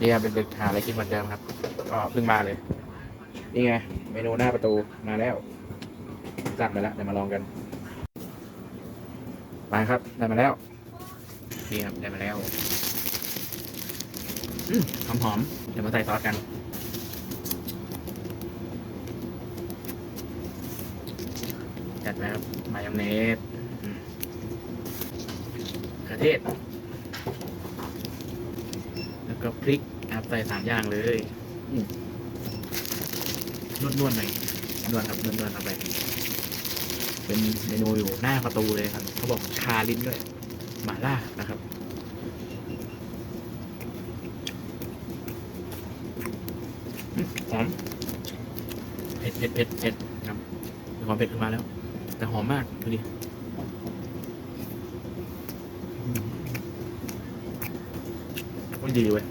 นี่ครับเป็นดึกหาอะไรกินเหมือนเดิมครับก็เพิ่งมาเลย นี่ไง เมนูหน้าประตูมาแล้วสั่งไปแล้วเดี๋ยวมาลองกันมาครับได้มาแล้วนี่ครับได้มาแล้วอหอมหอมเดี๋ยวมาใส่ซอสกันจัดไปครับมายองเนสอืมกระเทศ ก็พริกครับใส่สามอย่างเลยอืม นวดๆหน่อยนวดครับนวดๆเอาไป เป็นเมนูอยู่หน้าประตูเลยครับเขาบอกชาลิ้นด้วยหมาล่านะครับ อืมหอมเผ็ดเผ็ดเผ็ดเผ็ดครับมีความเผ็ดขึ้นมาแล้ว แต่หอมมากดูดิอืม โอ้ยดีเว้ย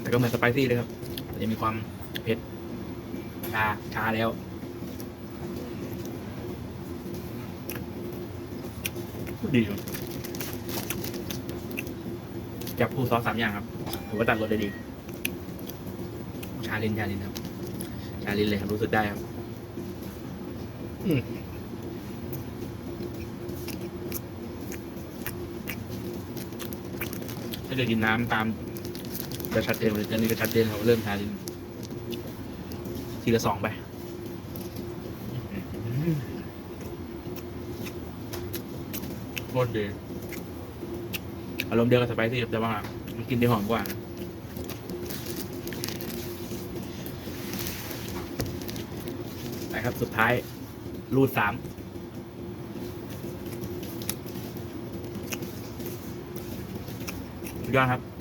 แต่ก็เหมือนสไปซี่เลยครับแต่จะมีความเผ็ดชาชาแล้วดีจับคู่ซอสสามอย่างครับถือว่าตัดรสได้ดี ชาลินชาลินครับ ชาลินเลยครับรู้สึกได้ครับ อืม ถ้าเกิดกินน้ำตามจะชัดเจนเลยอันนี้ก็ชัดเจนครับเริ่มชาลินทีละสองไปโคตรดีอารมณ์เดียวกับสไปซี่แต่ว่ามันกินได้หอมกว่านะนะครับสุดท้ายรูดสาม สุดยอดครับ